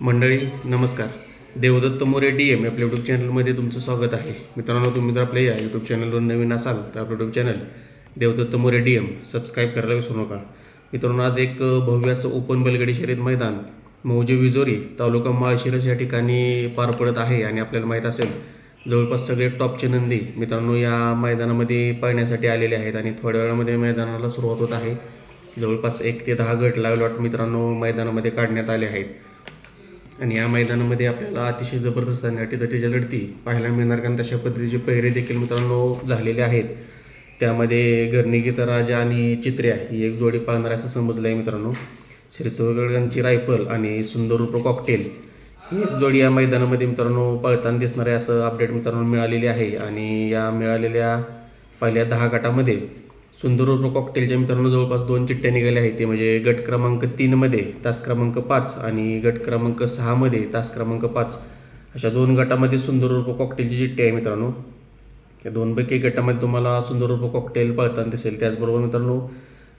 मंडळी नमस्कार. Devdatta More D M आपल्या यूट्यूब चॅनलमध्ये तुमचं स्वागत आहे. मित्रांनो तुम्ही जर आपल्या या यूट्यूब चॅनलवर नवीन असाल तर आपलं YouTube channel Devdatta More D M subscribe करायला विसरू नका. मित्रांनो आज एक भव्य असं ओपन बैलगाडी शर्यत मैदान मौजे विजोरी तालुका माळशिरस या ठिकाणी पार पडत आहे आणि आपल्याला माहीत असेल जवळपास सगळे टॉपचे नंदी मित्रांनो या मैदानामध्ये पाहण्यासाठी आलेले आहेत आणि थोड्या वेळामध्ये मैदानाला सुरुवात होत आहे. जवळपास एक ते दहा गट लाईव्ह लॉट मित्रांनो मैदानामध्ये काढण्यात आले आहेत. आणि या मैदानामध्ये आपल्याला अतिशय जबरदस्त आणि अटीतटीच्या लढती पाहायला मिळणार कारण तशा पद्धतीचे पहिरे देखील मित्रांनो झालेले आहेत त्यामध्ये गर्निकीचा राजा आणि चित्र्या ही एक जोडी पाळणार असं समजलं आहे मित्रांनो. श्री सवगडांची रायफल आणि सुंदर रूप कॉकटेल ही एक जोडी या मैदानामध्ये मित्रांनो पळताना दिसणार आहे असं अपडेट मित्रांनो मिळालेली आहे. आणि या मिळालेल्या पहिल्या दहा गटामध्ये सुंदररूप कॉकटेलच्या मित्रांनो जवळपास दोन चिठ्ठ्या निघाल्या आहेत ते म्हणजे गट क्रमांक तीनमध्ये तास क्रमांक पाच आणि गट क्रमांक सहामध्ये तास क्रमांक पाच. अशा दोन गटामध्ये सुंदर रूप कॉकटेलची चिठ्ठी आहे मित्रांनो. या दोनपैकी गटामध्ये तुम्हाला सुंदर रूप कॉकटेल पळताना दिसेल. त्याचबरोबर मित्रांनो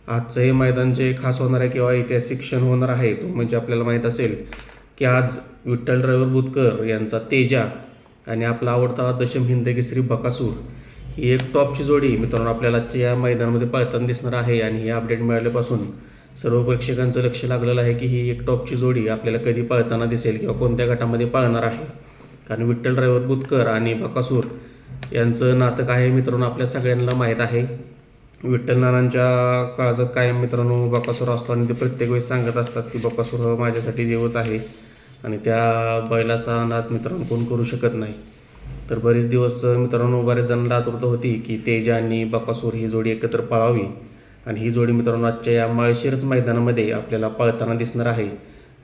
आजचं हे मैदान जे खास होणार आहे किंवा ऐतिहासिक क्षण होणार आहे तो म्हणजे आपल्याला माहीत असेल की आज विठ्ठल ड्रायव्हर बुतकर यांचा तेजा आणि आपला आवडता दशम हिंद बकासूर ही एक टॉपची जोडी मित्रांनो आपल्याला या मैदानामध्ये पळताना दिसणार आहे आणि हे अपडेट मिळाल्यापासून सर्व प्रेक्षकांचं लक्ष लागलेलं आहे की ही एक टॉपची जोडी आपल्याला कधी पळताना दिसेल किंवा कोणत्या गटामध्ये पळणार आहे. कारण विठ्ठल ड्रायव्हर बुतकर आणि बकासूर यांचं नातं काय आहे मित्रांनो आपल्या सगळ्यांना माहीत आहे. विठ्ठल नानांच्या काळजात कायम मित्रांनो बकासूर असतो आणि ते प्रत्येक वेळेस सांगत असतात की बकासूर हा माझ्यासाठी देवच आहे आणि त्या बैलाचा नाद मित्रांनो कोण करू शकत नाही. तर बरेच दिवस मित्रांनो बरेच जणांना आतुरता होती की तेजा आणि बकासूर ही जोडी एकत्र पळावी. आणि ही जोडी मित्रांनो आजच्या या माळशिरस मैदानामध्ये आपल्याला पळताना दिसणार आहे.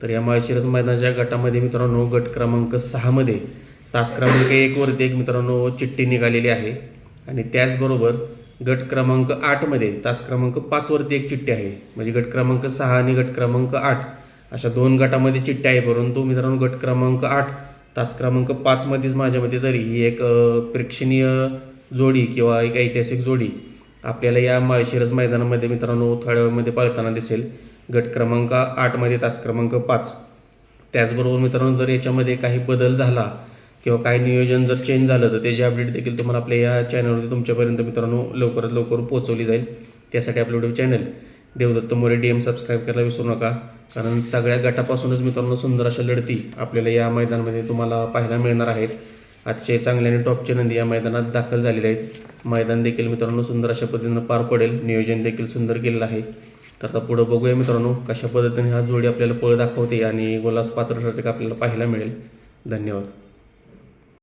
तर या माळशिरस मैदानाच्या गटामध्ये मित्रांनो गट क्रमांक सहामध्ये तास क्रमांक एकवरती एक मित्रांनो चिठ्ठी निघालेली आहे. आणि त्याचबरोबर गट क्रमांक आठमध्ये तास क्रमांक पाचवरती एक चिठ्ठी आहे. म्हणजे गट क्रमांक सहा आणि गट क्रमांक आठ अशा दोन गटामध्ये चिठ्ठी आहे. परंतु मित्रांनो गट क्रमांक आठ तास क्रमांक पाचमध्येच माझ्या मते तरी ही एक प्रेक्षणीय जोडी किंवा एक ऐतिहासिक जोडी आपल्याला या माळशिरस मैदानामध्ये मित्रांनो थळ्यामध्ये पाळताना पळताना दिसेल. गट क्रमांक आठमध्ये तास क्रमांक पाच. त्याचबरोबर मित्रांनो जर याच्यामध्ये काही बदल झाला किंवा काही नियोजन जर चेंज झालं तर त्याची अपडेट देखील तुम्हाला आपल्या या चॅनलवरती तुमच्यापर्यंत मित्रांनो लवकरात लवकर पोहोचवली जाईल. त्यासाठी आपलं YouTube channel Devdatta More D M subscribe करायला विसरू नका. कारण सगळ्या गटापासूनच मित्रांनो सुंदर अशा लढती आपल्याला या मैदानामध्ये तुम्हाला पाहायला मिळणार आहेत. अतिशय चांगल्या आणि टॉपचे नंदी या मैदानात दाखल झालेले आहेत. मैदान देखील मित्रांनो सुंदर अशा पद्धतीनं पार पडेल. नियोजन देखील सुंदर केलेलं आहे. तर आता पुढं बघूया मित्रांनो कशा पद्धतीने हा जोडी आपल्याला पळ दाखवते आणि गोलास पात्र ठरते का आपल्याला पाहायला मिळेल. धन्यवाद.